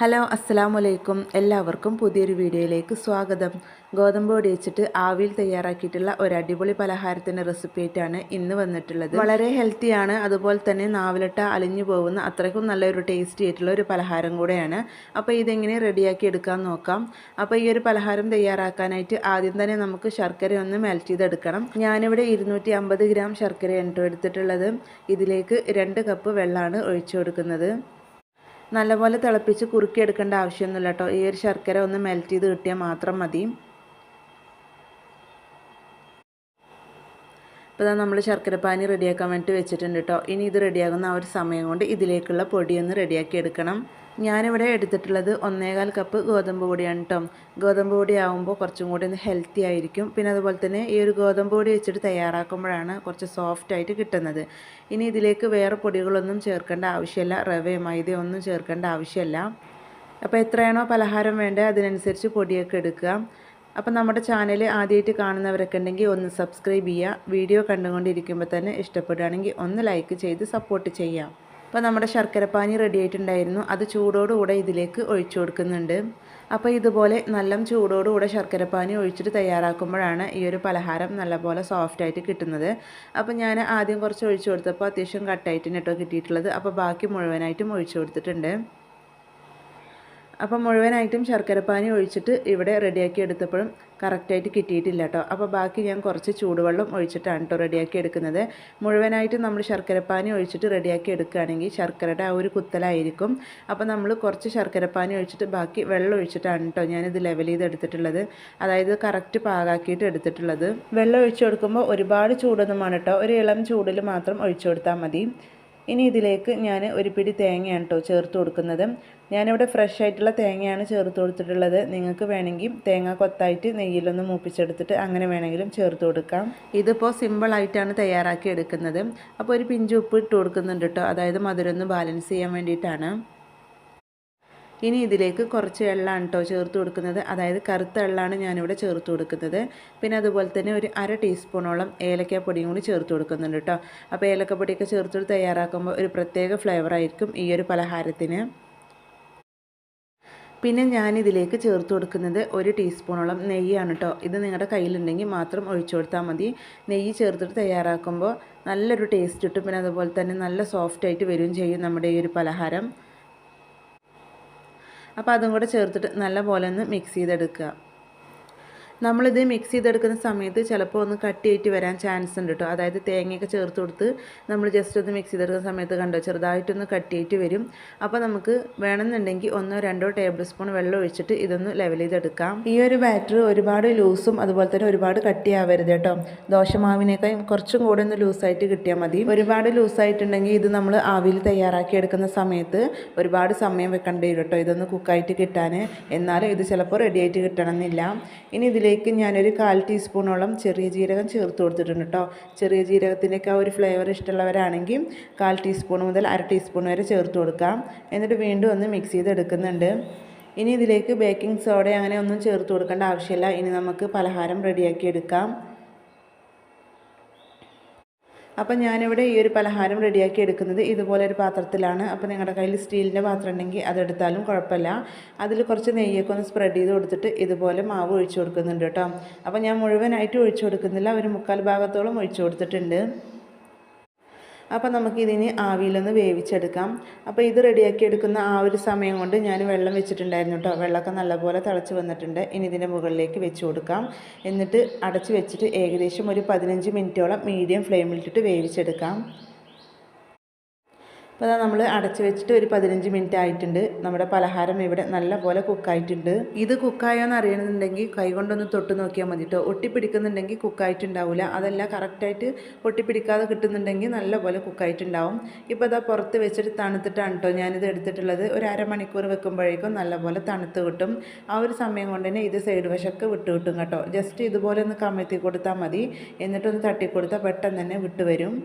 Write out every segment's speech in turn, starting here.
Hello അസ്സലാമു അലൈക്കും എല്ലാവർക്കും പുതിയൊരു വീഡിയോയിലേക്ക് സ്വാഗതം. ഗോതമ്പ് പൊടി ആവിയിൽ തയ്യാറാക്കിയിട്ടുള്ള ഒരു അടിപൊളി പലഹാരത്തിന്റെ റെസിപ്പിയായിട്ടാണ് ഇന്ന് വന്നിട്ടുള്ളത്. വളരെ ഹെൽത്തിയാണ് അതുപോലെ തന്നെ നാവിലിട്ട അലിഞ്ഞു പോകുന്ന അത്രയ്ക്കും നല്ലൊരു ടേസ്റ്റി ആയിട്ടുള്ള ഒരു പലഹാരം കൂടെയാണ്. അപ്പോൾ ഇതെങ്ങനെ റെഡിയാക്കി എടുക്കാൻ നോക്കാം. അപ്പോൾ ഈ ഒരു പലഹാരം തയ്യാറാക്കാനായിട്ട് ആദ്യം തന്നെ നമുക്ക് ശർക്കര ഒന്ന് മെൽറ്റ് ചെയ്തെടുക്കണം. ഞാനിവിടെ ഇരുന്നൂറ്റി അമ്പത് ഗ്രാം ശർക്കരയാണ് എടുത്തിട്ടുള്ളത്. ഇതിലേക്ക് രണ്ട് കപ്പ് വെള്ളമാണ് ഒഴിച്ചു കൊടുക്കുന്നത്. നല്ലപോലെ തിളപ്പിച്ച് കുറുക്കിയെടുക്കേണ്ട ആവശ്യമൊന്നുമില്ല കേട്ടോ. ഈ ഒരു ശർക്കര ഒന്ന് മെൽറ്റ് ചെയ്ത് കിട്ടിയാൽ മാത്രം മതി. ഇപ്പോൾ നമ്മൾ ശർക്കരപ്പാനി റെഡിയാക്കാൻ വേണ്ടി വെച്ചിട്ടുണ്ട് കേട്ടോ ഇനി ഇത് റെഡിയാകുന്ന ആ ഒരു സമയം കൊണ്ട് ഇതിലേക്കുള്ള പൊടിയൊന്ന് റെഡിയാക്കി എടുക്കണം. ഞാനിവിടെ എടുത്തിട്ടുള്ളത് ഒന്നേകാൽ കപ്പ് ഗോതമ്പ് പൊടിയാണ് കേട്ടോ ഗോതമ്പ് പൊടി ആകുമ്പോൾ കുറച്ചും കൂടി ഒന്ന് ഹെൽത്തി ആയിരിക്കും. പിന്നെ അതുപോലെ തന്നെ ഈ ഒരു ഗോതമ്പ് പൊടി വെച്ചിട്ട് തയ്യാറാക്കുമ്പോഴാണ് കുറച്ച് സോഫ്റ്റ് ആയിട്ട് കിട്ടുന്നത്. ഇനി ഇതിലേക്ക് വേറെ പൊടികളൊന്നും ചേർക്കേണ്ട ആവശ്യമില്ല. റവ മൈദ ഒന്നും ചേർക്കേണ്ട ആവശ്യമില്ല. അപ്പോൾ എത്രയാണോ പലഹാരം വേണ്ടത് അതിനനുസരിച്ച് പൊടിയൊക്കെ എടുക്കുക. അപ്പം നമ്മുടെ ചാനൽ ആദ്യമായിട്ട് കാണുന്നവരൊക്കെ ഉണ്ടെങ്കിൽ ഒന്ന് സബ്സ്ക്രൈബ് ചെയ്യുക. വീഡിയോ കണ്ടുകൊണ്ടിരിക്കുമ്പോൾ തന്നെ ഇഷ്ടപ്പെടുകയാണെങ്കിൽ ഒന്ന് ലൈക്ക് ചെയ്ത് സപ്പോർട്ട് ചെയ്യാം. അപ്പോൾ നമ്മുടെ ശർക്കരപ്പാനി റെഡി ആയിട്ടുണ്ടായിരുന്നു. അത് ചൂടോടുകൂടെ ഇതിലേക്ക് ഒഴിച്ചു കൊടുക്കുന്നുണ്ട്. അപ്പോൾ ഇതുപോലെ നല്ല ചൂടോടുകൂടെ ശർക്കരപ്പാനി ഒഴിച്ചിട്ട് തയ്യാറാക്കുമ്പോഴാണ് ഈ ഒരു പലഹാരം നല്ലപോലെ സോഫ്റ്റായിട്ട് കിട്ടുന്നത്. അപ്പോൾ ഞാൻ ആദ്യം കുറച്ച് ഒഴിച്ചു കൊടുത്തപ്പോൾ അത്യാവശ്യം കട്ടായിട്ടാണ് കേട്ടോ കിട്ടിയിട്ടുള്ളത്. അപ്പോൾ ബാക്കി മുഴുവനായിട്ടും ഒഴിച്ചു കൊടുത്തിട്ടുണ്ട്. അപ്പോൾ മുഴുവനായിട്ടും ശർക്കരപ്പാനി ഒഴിച്ചിട്ട് ഇവിടെ റെഡിയാക്കി എടുത്തപ്പോഴും കറക്റ്റായിട്ട് കിട്ടിയിട്ടില്ല കേട്ടോ. അപ്പോൾ ബാക്കി ഞാൻ കുറച്ച് ചൂടുവെള്ളം ഒഴിച്ചിട്ടാണ് കേട്ടോ റെഡിയാക്കി എടുക്കുന്നത്. മുഴുവനായിട്ട് നമ്മൾ ശർക്കരപ്പാനി ഒഴിച്ചിട്ട് റെഡിയാക്കി എടുക്കുകയാണെങ്കിൽ ശർക്കരയുടെ ആ ഒരു കുത്തലായിരിക്കും. അപ്പോൾ നമ്മൾ കുറച്ച് ശർക്കരപ്പാനി ഒഴിച്ചിട്ട് ബാക്കി വെള്ളം ഒഴിച്ചിട്ടാണ് കേട്ടോ ഞാനിത് ലെവൽ ചെയ്ത് എടുത്തിട്ടുള്ളത്. അതായത് കറക്റ്റ് പാകാക്കിയിട്ട് എടുത്തിട്ടുള്ളത്. വെള്ളം ഒഴിച്ചു കൊടുക്കുമ്പോൾ ഒരുപാട് ചൂടൊന്നുമാണ് കേട്ടോ. ഒരു ഇളം ചൂടിൽ മാത്രം ഒഴിച്ചു കൊടുത്താൽ മതി. ഇനി ഇതിലേക്ക് ഞാൻ ഒരു പിടി തേങ്ങയാണ് കേട്ടോ ചേർത്ത് കൊടുക്കുന്നത്. ഞാനിവിടെ ഫ്രഷ് ആയിട്ടുള്ള തേങ്ങയാണ് ചേർത്ത് കൊടുത്തിട്ടുള്ളത്. നിങ്ങൾക്ക് വേണമെങ്കിൽ തേങ്ങ കൊത്തായിട്ട് നെയ്യിലൊന്ന് മൂപ്പിച്ചെടുത്തിട്ട് അങ്ങനെ വേണമെങ്കിലും ചേർത്ത് കൊടുക്കാം. ഇതിപ്പോൾ സിമ്പിളായിട്ടാണ് തയ്യാറാക്കി എടുക്കുന്നത്. അപ്പോൾ ഒരു പിഞ്ച് ഉപ്പ് ഇട്ട് കൊടുക്കുന്നുണ്ട് കേട്ടോ അതായത് മധുരം ഒന്ന് ബാലൻസ് ചെയ്യാൻ വേണ്ടിയിട്ടാണ്. ഇനി ഇതിലേക്ക് കുറച്ച് എള്ളാണ് കേട്ടോ ചേർത്ത് കൊടുക്കുന്നത്. അതായത് കറുത്ത എള്ളാണ് ഞാനിവിടെ ചേർത്ത് കൊടുക്കുന്നത്. പിന്നെ അതുപോലെ തന്നെ ഒരു അര ടീസ്പൂണോളം ഏലക്കാപ്പൊടിയും കൂടി ചേർത്ത് കൊടുക്കുന്നുണ്ട് കേട്ടോ അപ്പോൾ ഏലക്കപ്പൊടിയൊക്കെ ചേർത്ത് തയ്യാറാക്കുമ്പോൾ ഒരു പ്രത്യേക ഫ്ലേവറായിരിക്കും ഈ ഒരു പലഹാരത്തിന്. പിന്നെ ഞാനിതിലേക്ക് ചേർത്ത് കൊടുക്കുന്നത് ഒരു ടീസ്പൂണോളം നെയ്യാണ് കേട്ടോ ഇത് നിങ്ങളുടെ കയ്യിലുണ്ടെങ്കിൽ മാത്രം ഒഴിച്ചു കൊടുത്താൽ മതി. നെയ്യ് ചേർത്തിട്ട് തയ്യാറാക്കുമ്പോൾ നല്ലൊരു ടേസ്റ്റ് കിട്ടും. പിന്നെ അതുപോലെ തന്നെ നല്ല സോഫ്റ്റായിട്ട് വരികയും ചെയ്യും നമ്മുടെ ഈ ഒരു പലഹാരം. അപ്പോൾ അതും കൂടെ ചേർത്തിട്ട് നല്ല പോലെ ഒന്ന് മിക്സ് ചെയ്തെടുക്കുക. നമ്മളിത് മിക്സ് ചെയ്തെടുക്കുന്ന സമയത്ത് ചിലപ്പോൾ ഒന്ന് കട്ടിയായിട്ട് വരാൻ ചാൻസ് ഉണ്ട് കേട്ടോ അതായത് തേങ്ങയൊക്കെ ചേർത്ത് കൊടുത്ത് നമ്മൾ ജസ്റ്റ് ഒന്ന് മിക്സ് ചെയ്തെടുക്കുന്ന സമയത്ത് കണ്ടോ ചെറുതായിട്ടൊന്ന് കട്ടിയായിട്ട് വരും. അപ്പോൾ നമുക്ക് വേണമെന്നുണ്ടെങ്കിൽ ഒന്നോ രണ്ടോ ടേബിൾ സ്പൂൺ വെള്ളം ഒഴിച്ചിട്ട് ഇതൊന്ന് ലെവൽ ചെയ്തെടുക്കാം. ഈ ഒരു ബാറ്റർ ഒരുപാട് ലൂസും അതുപോലെ തന്നെ ഒരുപാട് കട്ടിയാവരുത് കേട്ടോ ദോശമാവിനേക്കാൾ കുറച്ചും കൂടെ ഒന്ന് ലൂസായിട്ട് കിട്ടിയാൽ മതി. ഒരുപാട് ലൂസായിട്ടുണ്ടെങ്കിൽ ഇത് നമ്മൾ ആവിയിൽ തയ്യാറാക്കി എടുക്കുന്ന സമയത്ത് ഒരുപാട് സമയം വെക്കേണ്ടി വരും കേട്ടോ ഇതൊന്ന് കുക്കായിട്ട് കിട്ടാൻ എന്നാലും ഇത് ചിലപ്പോൾ റെഡിയായിട്ട് കിട്ടണമെന്നില്ല. ഇനി ഇതിലേക്ക് ഇതിലേക്ക് ഞാനൊരു കാൽ ടീസ്പൂണോളം ചെറിയ ജീരകം ചേർത്ത് കൊടുത്തിട്ടുണ്ട് കേട്ടോ ചെറിയ ജീരകത്തിന്റെയൊക്കെ ആ ഒരു ഫ്ലേവർ ഇഷ്ടമുള്ളവരാണെങ്കിൽ കാൽ ടീസ്പൂൺ മുതൽ അര ടീസ്പൂൺ വരെ ചേർത്ത് കൊടുക്കാം. എന്നിട്ട് വീണ്ടും ഒന്ന് മിക്സ് ചെയ്തെടുക്കുന്നുണ്ട്. ഇനി ഇതിലേക്ക് ബേക്കിംഗ് സോഡ അങ്ങനെ ഒന്നും ചേർത്ത് കൊടുക്കേണ്ട ആവശ്യമില്ല. ഇനി നമുക്ക് പലഹാരം റെഡിയാക്കി എടുക്കാം. അപ്പം ഞാനിവിടെ ഈ ഒരു പലഹാരം റെഡിയാക്കി എടുക്കുന്നത് ഇതുപോലെ ഒരു പാത്രത്തിലാണ്. അപ്പോൾ നിങ്ങളുടെ കയ്യിൽ സ്റ്റീലിന്റെ പാത്രം ഉണ്ടെങ്കിൽ അതെടുത്താലും കുഴപ്പമില്ല. അതിൽ കുറച്ച് നെയ്യൊക്കെ ഒന്ന് സ്പ്രെഡ് ചെയ്ത് കൊടുത്തിട്ട് ഇതുപോലെ മാവ് ഒഴിച്ചു കൊടുക്കുന്നുണ്ട് കേട്ടോ. അപ്പോൾ ഞാൻ മുഴുവനായിട്ട് ഒഴിച്ചു കൊടുക്കുന്നില്ല. ഒരു മുക്കാൽ ഭാഗത്തോളം ഒഴിച്ചു കൊടുത്തിട്ടുണ്ട്. അപ്പോൾ നമുക്കിതിന് ആവിയിലൊന്ന് വേവിച്ചെടുക്കാം. അപ്പോൾ ഇത് റെഡിയാക്കി എടുക്കുന്ന ആ ഒരു സമയം കൊണ്ട് ഞാൻ വെള്ളം വെച്ചിട്ടുണ്ടായിരുന്നു കേട്ടോ. വെള്ളമൊക്കെ നല്ലപോലെ തിളച്ച് വന്നിട്ടുണ്ട്. ഇനി ഇതിന്റെ മുകളിലേക്ക് വെച്ച് കൊടുക്കാം. എന്നിട്ട് അടച്ച് വെച്ചിട്ട് ഏകദേശം ഒരു പതിനഞ്ച് മിനിറ്റോളം മീഡിയം ഫ്ലെയിമിലിട്ടിട്ട് വേവിച്ചെടുക്കാം. അപ്പോൾ അതാ നമ്മൾ അടച്ച് വെച്ചിട്ട് ഒരു പതിനഞ്ച് മിനിറ്റ് ആയിട്ടുണ്ട്. നമ്മുടെ പലഹാരം ഇവിടെ നല്ല പോലെ കുക്കായിട്ടുണ്ട്. ഇത് കുക്കായോന്ന് അറിയണമെന്നുണ്ടെങ്കിൽ കൈകൊണ്ടൊന്ന് തൊട്ട് നോക്കിയാൽ മതി കേട്ടോ ഒട്ടിപ്പിടിക്കുന്നുണ്ടെങ്കിൽ കുക്കായിട്ടുണ്ടാവില്ല അതല്ല കറക്റ്റായിട്ട് ഒട്ടിപ്പിടിക്കാതെ കിട്ടുന്നുണ്ടെങ്കിൽ നല്ല പോലെ കുക്കായിട്ടുണ്ടാവും. ഇപ്പോൾ അതാ പുറത്ത് വെച്ചിട്ട് തണുത്തിട്ടാണ് കേട്ടോ ഞാനിത് എടുത്തിട്ടുള്ളത്. ഒരു അരമണിക്കൂർ വെക്കുമ്പോഴേക്കും നല്ലപോലെ തണുത്ത് കിട്ടും. ആ ഒരു സമയം കൊണ്ട് തന്നെ ഇത് സൈഡ് വശമൊക്കെ വിട്ട് കിട്ടും കേട്ടോ. ജസ്റ്റ് ഇതുപോലെ ഒന്ന് കമഴ്ത്തി കൊടുത്താൽ മതി. എന്നിട്ടൊന്ന് തട്ടിക്കൊടുത്താൽ പെട്ടെന്ന് തന്നെ വിട്ട് വരും.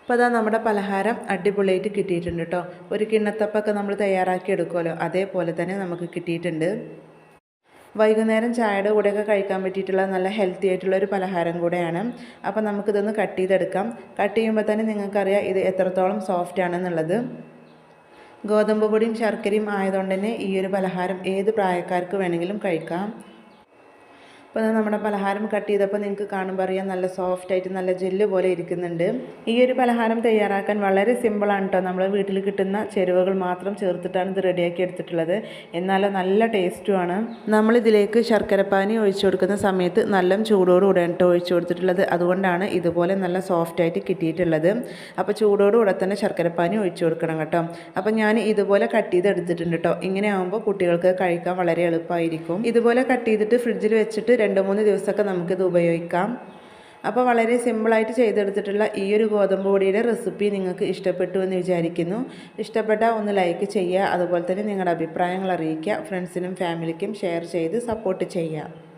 അപ്പോൾ അതാ നമ്മുടെ പലഹാരം അടിപൊളിയായിട്ട് കിട്ടിയിട്ടുണ്ട് കേട്ടോ ഒരു കിണ്ണത്തപ്പൊക്കെ നമ്മൾ തയ്യാറാക്കി എടുക്കുമല്ലോ. അതേപോലെ തന്നെ നമുക്ക് കിട്ടിയിട്ടുണ്ട്. വൈകുന്നേരം ചായയുടെ കൂടെയൊക്കെ കഴിക്കാൻ പറ്റിയിട്ടുള്ള നല്ല ഹെൽത്തി ആയിട്ടുള്ള ഒരു പലഹാരം കൂടെയാണ്. അപ്പോൾ നമുക്കിതൊന്ന് കട്ട് ചെയ്തെടുക്കാം. കട്ട് ചെയ്യുമ്പോൾ തന്നെ നിങ്ങൾക്കറിയാം ഇത് എത്രത്തോളം സോഫ്റ്റ് ആണെന്നുള്ളത്. ഗോതമ്പ് പൊടിയും ശർക്കരയും ആയതുകൊണ്ട് തന്നെ ഈ ഒരു പലഹാരം ഏത് പ്രായക്കാർക്ക് വേണമെങ്കിലും കഴിക്കാം. അപ്പോൾ നമ്മുടെ പലഹാരം കട്ട് ചെയ്തപ്പോൾ നിങ്ങൾക്ക് കാണുമ്പോൾ അറിയാം നല്ല സോഫ്റ്റ് ആയിട്ട് നല്ല ജെല്ല് പോലെ ഇരിക്കുന്നുണ്ട്. ഈ ഒരു പലഹാരം തയ്യാറാക്കാൻ വളരെ സിമ്പിളാണ് കേട്ടോ നമ്മൾ വീട്ടിൽ കിട്ടുന്ന ചേരുവകൾ മാത്രം ചേർത്തിട്ടാണ് ഇത് റെഡിയാക്കി എടുത്തിട്ടുള്ളത്. എന്നാൽ നല്ല ടേസ്റ്റുമാണ് നമ്മളിതിലേക്ക് ശർക്കരപ്പാനി ഒഴിച്ചു കൊടുക്കുന്ന സമയത്ത് നല്ല ചൂടോടുകൂടെ കേട്ടോ ഒഴിച്ചു കൊടുത്തിട്ടുള്ളത്. അതുകൊണ്ടാണ് ഇതുപോലെ നല്ല സോഫ്റ്റ് ആയിട്ട് കിട്ടിയിട്ടുള്ളത്. അപ്പോൾ ചൂടോടുകൂടെ തന്നെ ശർക്കരപ്പാനി ഒഴിച്ചു കൊടുക്കണം കേട്ടോ. അപ്പോൾ ഞാൻ ഇതുപോലെ കട്ട് ചെയ്ത് എടുത്തിട്ടുണ്ട് കേട്ടോ ഇങ്ങനെ ആകുമ്പോൾ കുട്ടികൾക്ക് കഴിക്കാൻ വളരെ എളുപ്പമായിരിക്കും. ഇതുപോലെ കട്ട് ചെയ്തിട്ട് ഫ്രിഡ്ജിൽ വെച്ചിട്ട് രണ്ട് മൂന്ന് ദിവസമൊക്കെ നമുക്കിത് ഉപയോഗിക്കാം. അപ്പോൾ വളരെ സിമ്പിളായിട്ട് ചെയ്തെടുത്തിട്ടുള്ള ഈ ഒരു ഗോതമ്പ് പൊടിയുടെ റെസിപ്പി നിങ്ങൾക്ക് ഇഷ്ടപ്പെട്ടു എന്ന് വിചാരിക്കുന്നു. ഇഷ്ടപ്പെട്ടാൽ ഒന്ന് ലൈക്ക് ചെയ്യുക അതുപോലെ തന്നെ നിങ്ങളുടെ അഭിപ്രായങ്ങൾ അറിയിക്കുക ഫ്രണ്ട്സിനും ഫാമിലിക്കും ഷെയർ ചെയ്ത് സപ്പോർട്ട് ചെയ്യുക.